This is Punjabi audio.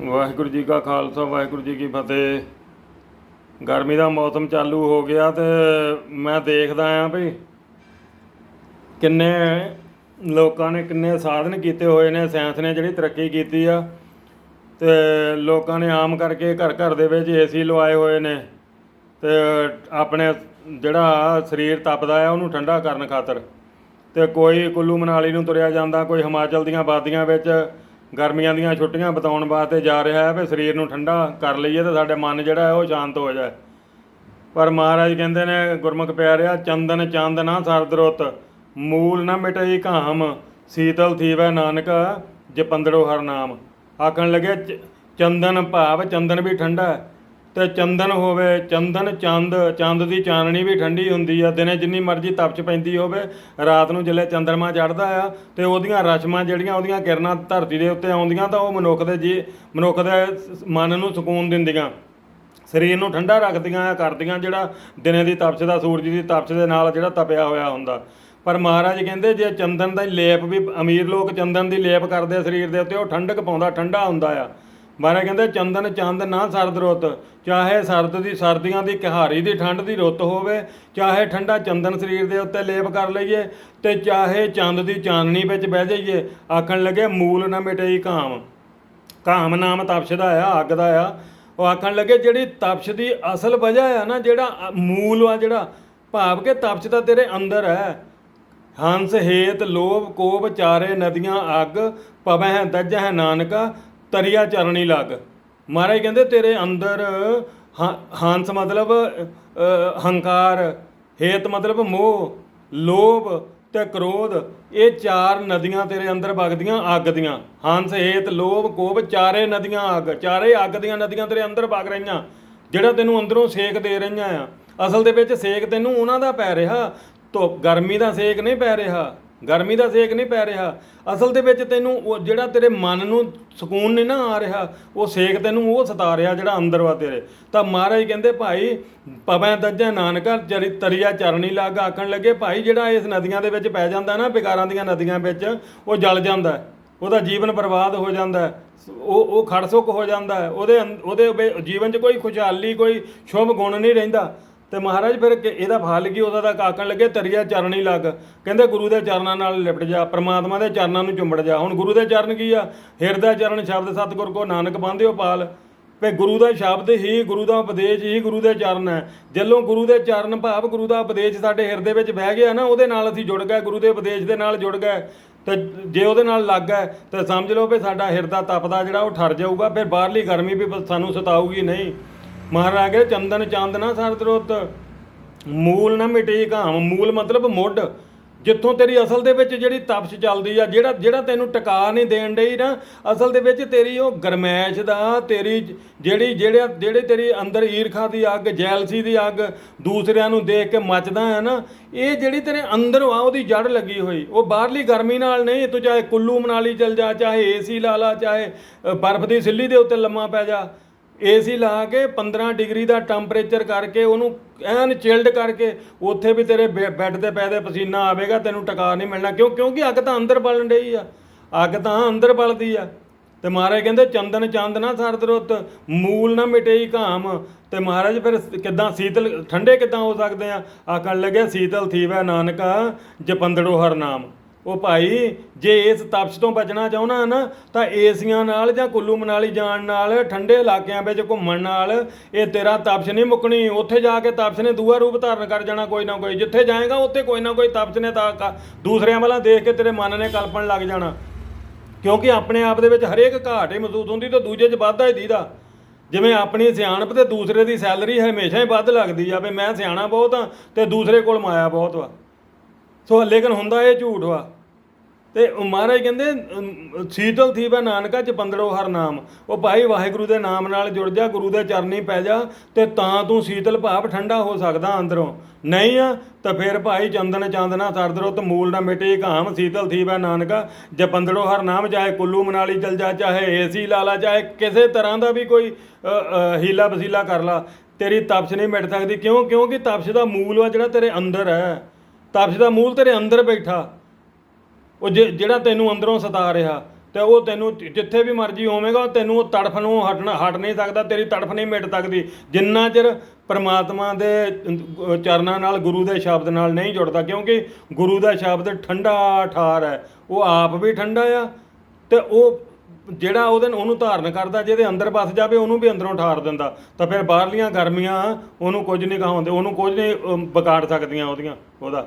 ਵਾਹਿਗੁਰੂ ਜੀ ਕਾ ਖਾਲਸਾ, ਵਾਹਿਗੁਰੂ ਜੀ ਕੀ ਫਤਿਹ। ਗਰਮੀ ਦਾ ਮੌਸਮ ਚਾਲੂ ਹੋ ਗਿਆ ਤੇ ਮੈਂ ਦੇਖਦਾ ਆਂ ਵੀ ਕਿੰਨੇ ਲੋਕਾਂ ਨੇ ਕਿੰਨੇ ਸਾਧਨ ਕੀਤੇ ਹੋਏ ਨੇ, ਸਾਇੰਸ ਨੇ ਜਿਹੜੀ ਤਰੱਕੀ ਕੀਤੀ ਆ ਤੇ ਲੋਕਾਂ ਨੇ ਆਮ ਕਰਕੇ ਘਰ ਘਰ ਦੇ ਵਿੱਚ ਏਸੀ ਲਵਾਏ ਹੋਏ ਨੇ ਤੇ ਆਪਣੇ ਜਿਹੜਾ ਸਰੀਰ ਤਪਦਾ ਆ ਉਹਨੂੰ ਠੰਡਾ ਕਰਨ ਖਾਤਰ ਤੇ ਕੋਈ ਕੁੱਲੂ ਮਨਾਲੀ ਨੂੰ ਤੁਰਿਆ ਜਾਂਦਾ, ਕੋਈ ਹਿਮਾਚਲ ਦੀਆਂ ਵਾਦੀਆਂ ਵਿੱਚ ਗਰਮੀਆਂ ਦੀਆਂ ਛੁੱਟੀਆਂ ਬਿਤਾਉਣ ਵਾਸਤੇ ਜਾ ਰਿਹਾ ਹੈ ਵੀ ਸਰੀਰ ਨੂੰ ਠੰਡਾ ਕਰ ਲਈਏ ਤਾਂ ਸਾਡਾ ਮਨ ਜਿਹੜਾ ਹੈ ਉਹ ਸ਼ਾਂਤ ਹੋ ਜਾਏ। ਪਰ ਮਹਾਰਾਜ ਕਹਿੰਦੇ ਨੇ, ਗੁਰਮੁਖ ਪਿਆਰਿਆ, ਚੰਦਨ ਚੰਦ ਨਾ ਸਰਦਰੁੱਤ ਮੂਲ ਨਾ ਮਿਟਈ ਕਾਮ ਸੀਤਲ ਥੀਵੈ ਨਾਨਕ, ਜਪੰਦੜੋ ਹਰ ਨਾਮ। ਆਖਣ ਲੱਗੇ, ਚ- ਚੰਦਨ ਭਾਵ, ਚੰਦਨ ਵੀ ਠੰਡਾ ਹੈ। ਤੇ ਚੰਦਨ ਹੋਵੇ, ਚੰਦਨ ਚੰਦ ਚੰਦ ਦੀ ਚਾਨਣੀ ਵੀ ਠੰਡੀ ਹੁੰਦੀ ਆ, ਦਿਨੇ ਜਿੰਨੀ ਮਰਜ਼ੀ ਤਪਸ਼ ਪੈਂਦੀ ਹੋਵੇ, ਰਾਤ ਨੂੰ ਜਿੱਲੇ ਚੰਦਰਮਾ ਚੜ੍ਹਦਾ ਆ, ਤੇ ਉਹਦੀਆਂ ਰਸ਼ਮਾਂ ਜਿਹੜੀਆਂ ਉਹਦੀਆਂ ਕਿਰਨਾਂ ਧਰਤੀ ਦੇ ਉੱਤੇ ਆਉਂਦੀਆਂ ਤਾਂ ਉਹ ਮਨੁੱਖ ਦੇ ਜੀ, ਮਨੁੱਖ ਦੇ ਮਨ ਨੂੰ ਸਕੂਨ ਦਿੰਦੀਆਂ। ਸਰੀਰ ਨੂੰ ਠੰਡਾ ਰੱਖਦੀਆਂ ਆ, ਕਰਦੀਆਂ ਜਿਹੜਾ ਦਿਨੇ ਦੀ ਤਪਸ਼ ਦਾ, ਸੂਰਜ ਦੀ ਤਪਸ਼ ਦੇ ਨਾਲ ਜਿਹੜਾ ਤਪਿਆ ਹੋਇਆ ਹੁੰਦਾ। ਪਰ ਮਹਾਰਾਜ ਕਹਿੰਦੇ ਜੇ ਚੰਦਨ ਦਾ ਲੇਪ ਵੀ, ਅਮੀਰ ਲੋਕ ਚੰਦਨ ਦੀ ਲੇਪ ਕਰਦੇ ਸਰੀਰ ਦੇ ਉੱਤੇ, ਉਹ ਠੰਡਕ ਪਾਉਂਦਾ, ਠੰਡਾ ਹੁੰਦਾ ਆ। ਮਹਾਰਾਜ ਕਹਿੰਦੇ, ਚੰਦਨ ਚੰਦ ਨਾ ਸਰਦ ਰੁੱਤ, ਚਾਹੇ ਸਰਦ ਦੀ ਸਰਦੀਆਂ ਦੀ ਕਿਹਾਰੀ ਦੀ ਠੰਡ ਦੀ ਰੁੱਤ ਹੋਵੇ, ਚਾਹੇ ਠੰਡਾ ਚੰਦਨ ਸਰੀਰ ਦੇ ਉੱਤੇ ਲੇਪ ਕਰ ਲਈਏ, ਤੇ ਚਾਹੇ ਚੰਦ ਦੀ ਚਾਨਣੀ ਵਿੱਚ ਬਹਿ ਜਾਈਏ, ਆਖਣ ਲੱਗੇ, ਮੂਲ ਨਾ ਮਿਟਈ ਕਾਮ। ਕਾਮ ਨਾਮ ਤਪਸ਼ ਆ, ਅੱਗ ਦਾ ਆ। ਉਹ ਆਖਣ ਲੱਗੇ, ਜਿਹੜੀ ਤਪਸ਼ ਦੀ ਅਸਲ ਵਜ੍ਹਾ ਆ ਨਾ, ਜਿਹੜਾ ਮੂਲ ਆ ਜਿਹੜਾ, ਭਾਵ ਕਿ ਤਪਸ਼ ਤਾਂ ਤੇਰੇ ਅੰਦਰ ਹੈ। ਹੰਸ, ਹੇਤ, ਲੋਭ ਕੋਪ ਚਾਰੇ, ਨਦੀਆਂ, ਅੱਗ, ਪਵਹਿ, ਦਜਹਿ, ਨਾਨਕਾ ਤਰੀਆ ਚਰਣੀ ਲੱਗ। ਮਹਾਰਾਜ ਕਹਿੰਦੇ, ਤੇਰੇ ਅੰਦਰ ਹ- ਹੰਸ ਮਤਲਬ ਹੰਕਾਰ, ਹੇਤ ਮਤਲਬ ਮੋਹ, ਲੋਭ ਤੇ ਕ੍ਰੋਧ, ਇਹ ਚਾਰ ਨਦੀਆਂ ਤੇਰੇ ਅੰਦਰ ਵਗਦੀਆਂ ਅੱਗ ਦੀਆਂ। ਹੰਸ, ਹੇਤ, ਲੋਭ ਕੋਪ ਚਾਰੇ ਨਦੀਆਂ ਅੱਗ, ਚਾਰੇ ਅੱਗ ਦੀਆਂ ਨਦੀਆਂ ਤੇਰੇ ਅੰਦਰ ਵਗ ਰਹੀਆਂ, ਜਿਹੜਾ ਤੈਨੂੰ ਅੰਦਰੋਂ ਸੇਕ ਦੇ ਰਹੀਆਂ ਆ। ਅਸਲ ਦੇ ਵਿੱਚ ਸੇਕ ਤੈਨੂੰ ਉਹਨਾਂ ਦਾ ਪੈ ਰਿਹਾ। ਤੋ ਗਰਮੀ ਦਾ ਸੇਕ ਨਹੀਂ ਪੈ ਰਿਹਾ। ਗਰਮੀ ਦਾ ਸੇਕ ਨਹੀਂ ਪੈ ਰਿਹਾ। ਅਸਲ ਦੇ ਵਿੱਚ ਤੈਨੂੰ ਉਹ ਜਿਹੜਾ ਤੇਰੇ ਮਨ ਨੂੰ ਸਕੂਨ ਨਹੀਂ ਨਾ ਆ ਰਿਹਾ, ਉਹ ਸੇਕ ਤੈਨੂੰ ਉਹ ਸਤਾ ਰਿਹਾ ਜਿਹੜਾ ਅੰਦਰ ਵਾ ਤੇਰੇ। ਤਾਂ ਮਹਾਰਾਜ ਕਹਿੰਦੇ, ਭਾਈ, ਪਵੈ ਦੱਜੈ ਨਾਨਕਾ, ਚਰੀ ਤਰੀਆ ਚਰਣੀ ਲੱਗ, ਆਖਣ ਲੱਗੇ, ਭਾਈ, ਜਿਹੜਾ ਇਸ ਨਦੀਆਂ ਦੇ ਵਿੱਚ ਪੈ ਜਾਂਦਾ ਨਾ ਬਿਕਾਰਾਂ ਦੀਆਂ ਨਦੀਆਂ ਵਿੱਚ, ਉਹ ਜਲ ਜਾਂਦਾ ਉਹਦਾ ਜੀਵਨ ਬਰਬਾਦ ਹੋ ਜਾਂਦਾ ਹੈ। ਉਹ ਉਹ ਖੜਸੁਕ ਹੋ ਜਾਂਦਾ ਉਹਦੇ ਅੰਦ- ਉਹਦੇ ਜੀਵਨ 'ਚ ਕੋਈ ਖੁਸ਼ਹਾਲੀ, ਕੋਈ ਸ਼ੁਭ ਗੁਣ ਨਹੀਂ ਰਹਿੰਦਾ। ਤੇ ਮਹਾਰਾਜ ਫਿਰ ਕਿ ਇਹਦਾ ਫਲ ਕੀ, ਉਹਦਾ ਤਾਂ ਕਾਕਣ ਲੱਗੇ ਤਰੀਆ ਚਰਣੀ ਲੱਗ। ਕਹਿੰਦੇ ਗੁਰੂ ਦੇ ਚਰਨਾਂ ਨਾਲ ਲਿਪਟ ਜਾ, ਪ੍ਰਮਾਤਮਾ ਦੇ ਚਰਨਾਂ ਨੂੰ ਚੁੰਬੜ ਜਾ। ਹੁਣ ਗੁਰੂ ਦੇ ਚਰਨ ਕੀ ਆ? ਹਿਰਦਾ ਚਰਨ ਸ਼ਬਦ ਸਤਿਗੁਰ ਕੋ ਨਾਨਕ ਬੰਦਿਓ ਪਾਲ। ਵੀ ਗੁਰੂ ਦਾ ਸ਼ਬਦ ਹੀ ਗੁਰੂ ਦਾ ਉਪਦੇਸ਼ ਹੀ ਗੁਰੂ ਦੇ ਚਰਨ ਹੈ। ਜਦੋਂ ਗੁਰੂ ਦੇ ਚਰਨ ਭਾਵ ਗੁਰੂ ਦਾ ਉਪਦੇਸ਼ ਸਾਡੇ ਹਿਰਦੇ ਵਿੱਚ ਬਹਿ ਗਿਆ ਨਾ, ਉਹਦੇ ਨਾਲ ਅਸੀਂ ਜੁੜ ਗਏ, ਗੁਰੂ ਦੇ ਉਪਦੇਸ਼ ਦੇ ਨਾਲ ਜੁੜ ਗਏ। ਤੇ ਜੇ ਉਹਦੇ ਨਾਲ ਲੱਗ ਗਏ, ਤਾਂ ਸਮਝ ਲਓ ਵੀ ਸਾਡਾ ਹਿਰਦਾ ਤਪਦਾ ਜਿਹੜਾ ਉਹ ਠਰ ਜਾਊਗਾ, ਫਿਰ ਬਾਹਰਲੀ ਗਰਮੀ ਵੀ ਸਾਨੂੰ ਸਤਾਊਗੀ ਨਹੀਂ। ਮਹਾਰਾਜ ਚੰਦਨ ਚੰਦ ਨਾ ਸਰਦ ਮੂਲ ਨਾ ਮਿਟੇ ਘਾਮ, ਮੂਲ ਮਤਲਬ ਮੁੱਢ। ਜਿੱਥੋਂ ਤੇਰੀ ਅਸਲ ਦੇ ਵਿੱਚ ਜਿਹੜੀ ਤਪਸ਼ ਚੱਲਦੀ ਆ, ਜਿਹੜਾ ਜਿਹੜਾ ਤੈਨੂੰ ਟਿਕਾ ਨਹੀਂ ਦੇਣ ਡਈ ਨਾ, ਅਸਲ ਦੇ ਵਿੱਚ ਤੇਰੀ ਉਹ ਗਰਮੈਸ਼ ਦਾ, ਤੇਰੀ ਜਿਹੜੀ, ਜਿਹੜਾ, ਜਿਹੜੇ ਤੇਰੀ ਅੰਦਰ ਈਰਖਾ ਦੀ ਅੱਗ, ਜੈਲਸੀ ਦੀ ਅੱਗ ਦੂਸਰਿਆਂ ਨੂੰ ਦੇਖ ਕੇ ਮੱਚਦਾ ਹੈ ਨਾ, ਇਹ ਜਿਹੜੀ ਤੇਰੇ ਅੰਦਰ ਆ, ਉਹਦੀ ਜੜ ਲੱਗੀ ਹੋਈ। ਉਹ ਬਾਹਰਲੀ ਗਰਮੀ ਨਾਲ ਨਹੀਂ, ਤੂੰ ਚਾਹੇ ਕੁੱਲੂ ਮਨਾਲੀ ਚਲ ਜਾ, ਚਾਹੇ ਏਸੀ ਲਾ ਲਾ, ਚਾਹੇ ਬਰਫ਼ ਦੀ ਸਿੱਲੀ ਦੇ ਉੱਤੇ ਲੰਮਾ ਪੈ ਜਾ। ਏਸੀ ਲਾ ਕੇ 15 ਡਿਗਰੀ ਦਾ ਟੈਂਪਰੇਚਰ ਕਰਕੇ ਉਹਨੂੰ ਐਨ ਚਿਲਡ ਕਰਕੇ ਉੱਥੇ ਵੀ ਤੇਰੇ ਬੈ- ਬੈੱਡ ਤੇ ਪੈਦੇ ਪਸੀਨਾ ਆਵੇਗਾ, ਤੈਨੂੰ ਟਿਕਾ ਨਹੀਂ ਮਿਲਣਾ। ਕਿਉਂ, ਕਿਉਂਕਿ ਅੱਗ ਤਾਂ ਅੰਦਰ ਬਲਣ ਡਈ ਆ। ਅੱਗ ਤਾਂ ਅੰਦਰ ਬਲਦੀ ਆ। ਤੇ ਮਹਾਰਾਜ ਕਹਿੰਦੇ, ਚੰਦਨ ਚੰਦ ਨਾ ਸਰਦ ਰੁੱਤ, ਮੂਲ ਨਾ ਮਿਟੇਈ ਘਾਮ। ਤੇ ਮਹਾਰਾਜ ਫਿਰ ਕਿਦਾਂ ਸੀਤਲ, ਠੰਡੇ ਕਿਦਾਂ ਹੋ ਸਕਦੇ ਆ? ਆਖਣ ਲੱਗੇ ਸੀਤਲ ਥੀਵੈ ਨਾਨਕਾ, ਜਪੰਦੜੋ ਹਰ ਨਾਮ ਉਹ ਭਾਈ, ਜੇ ਇਸ ਤਪਸ਼ ਤੋਂ ਬਚਣਾ ਚਾਹੁੰਦਾ ਨਾ, ਤਾਂ ਏਸੀਆਂ ਨਾਲ ਜਾਂ ਕੁੱਲੂ ਮਨਾਲੀ ਜਾਣ ਨਾਲ, ਠੰਡੇ ਇਲਾਕਿਆਂ ਵਿੱਚ ਘੁੰਮਣ ਨਾਲ, ਇਹ ਤੇਰਾ ਤਪਸ਼ ਨਹੀਂ ਮੁੱਕਣੀ। ਉੱਥੇ ਜਾ ਕੇ ਤਪਸ਼ ਨੇ ਦੂਆ ਰੂਪ ਧਾਰਨ ਕਰ ਜਾਣਾ ਕੋਈ ਨਾ ਕੋਈ। ਜਿੱਥੇ ਜਾਏਗਾ, ਉੱਥੇ ਕੋਈ ਨਾ ਕੋਈ ਤਪਸ਼ ਨੇ ਤਾਂ ਕ- ਦੂਸਰਿਆਂ ਵੱਲ ਦੇਖ ਕੇ ਤੇਰੇ ਮਨ ਨੇ ਕਲਪਣ ਲੱਗ ਜਾਣਾ। ਕਿਉਂਕਿ ਆਪਣੇ ਆਪ ਦੇ ਵਿੱਚ ਹਰੇਕ ਘਾਟ ਹੀ ਮਹਿਸੂਸ ਹੁੰਦੀ ਤਾਂ ਦੂਜੇ 'ਚ ਵਾਧਾ ਹੀ ਦੀਦਾ। ਜਿਵੇਂ ਆਪਣੀ ਸਿਆਣਪ ਤੇ ਦੂਸਰੇ ਦੀ ਸੈਲਰੀ ਹਮੇਸ਼ਾ ਹੀ ਵੱਧ ਲੱਗਦੀ ਆ, ਵੀ ਮੈਂ ਸਿਆਣਾ ਬਹੁਤ ਆ ਤੇ ਦੂਸਰੇ ਕੋਲ ਮਾਇਆ ਬਹੁਤ ਵਾ। ਸੋ ਲੇਕਿਨ ਹੁੰਦਾ ਇਹ ਝੂਠ ਵਾ। ਤੇ ਮਹਾਰਾਜ ਕਹਿੰਦੇ ਸੀਤਲ ਥੀ ਬੈ ਨਾਨਕਾ ਚ ਪੰਦੜੋ ਹਰ ਨਾਮ। ਉਹ ਭਾਈ ਵਾਹਿਗੁਰੂ ਦੇ ਨਾਮ ਨਾਲ ਜੁੜ ਜਾ, ਗੁਰੂ ਦੇ ਚਰਨੀ ਪੈ ਜਾ, ਤੇ ਤਾਂ ਤੂੰ ਸੀਤਲ ਭਾਵ ਠੰਡਾ ਹੋ ਸਕਦਾ ਅੰਦਰੋਂ। ਨਹੀਂ ਆ, ਤਾਂ ਫਿਰ ਭਾਈ ਚੰਦਨ ਚਾਂਦਨਾ ਸਰਦਰੁੱਤ ਮੂਲ ਨਾ ਮਿਟੇ, ਘਾਮ, ਸੀਤਲ ਥੀ ਬੈ ਨਾਨਕਾ। ਜਪੰਦੜੋ ਹਰ ਨਾਮ ਚਾਹੇ ਕੁੱਲੂ ਮਨਾਲੀ ਚਲ ਜਾ, ਚਾਹੇ ਏਸੀ ਲਾ ਲਾ, ਚਾਹੇ ਕਿਸੇ ਤਰ੍ਹਾਂ ਦਾ ਵੀ ਕੋਈ ਹੀਲਾ ਵਸੀਲਾ ਕਰ ਲਾ। ਤੇਰੀ ਤਪਸ਼ ਨਹੀਂ ਮਿਟ ਸਕਦੀ। ਕਿਉਂ? ਕਿਉਂਕਿ ਤਪਸ਼ ਦਾ ਮੂਲ ਵਾ ਜਿਹੜਾ ਤੇਰੇ ਅੰਦਰ ਹੈ। ਤਪਸ਼ ਦਾ ਮੂਲ ਤੇਰੇ ਅੰਦਰ ਬੈਠਾ। ਉਹ ਜਿ- ਜਿਹੜਾ ਤੈਨੂੰ ਅੰਦਰੋਂ ਸਤਾ ਰਿਹਾ ਤੇ ਉਹ ਤੈਨੂੰ ਜਿੱਥੇ ਵੀ ਮਰਜ਼ੀ ਹੋਵੇਗਾ ਤੈਨੂੰ ਉਹ ਤੜਫ ਨੂੰ ਹਟਣਾ ਹਟ ਨਹੀਂ ਸਕਦਾ ਤੇਰੀ ਤੜਫ ਨਹੀਂ ਮਿਟ ਸਕਦੀ। ਜਿੰਨਾ ਚਿਰ ਪਰਮਾਤਮਾ ਦੇ ਚਰਨਾਂ ਨਾਲ ਗੁਰੂ ਦੇ ਸ਼ਬਦ ਨਾਲ ਨਹੀਂ ਜੁੜਦਾ ਕਿਉਂਕਿ ਗੁਰੂ ਦਾ ਸ਼ਬਦ ਠੰਡਾ ਠਾਰ ਹੈ। ਉਹ ਆਪ ਵੀ ਠੰਡਾ ਆ ਤੇ ਉਹ ਜਿਹੜਾ ਉਹਦੇ ਉਹਨੂੰ ਧਾਰਨ ਕਰਦਾ ਜਿਹਦੇ ਅੰਦਰ ਵਸ ਜਾਵੇ ਉਹਨੂੰ ਵੀ ਅੰਦਰੋਂ ਠਾਰ ਦਿੰਦਾ। ਤਾਂ ਫਿਰ ਬਾਹਰਲੀਆਂ ਗਰਮੀਆਂ ਉਹਨੂੰ ਕੁਝ ਨਹੀਂ ਕਹਾਉਂਦੇ ਉਹਨੂੰ ਕੁਝ ਨਹੀਂ ਅਮ, ਵਿਗਾੜ ਸਕਦੀਆਂ ਉਹਦੀਆਂ ਉਹਦਾ।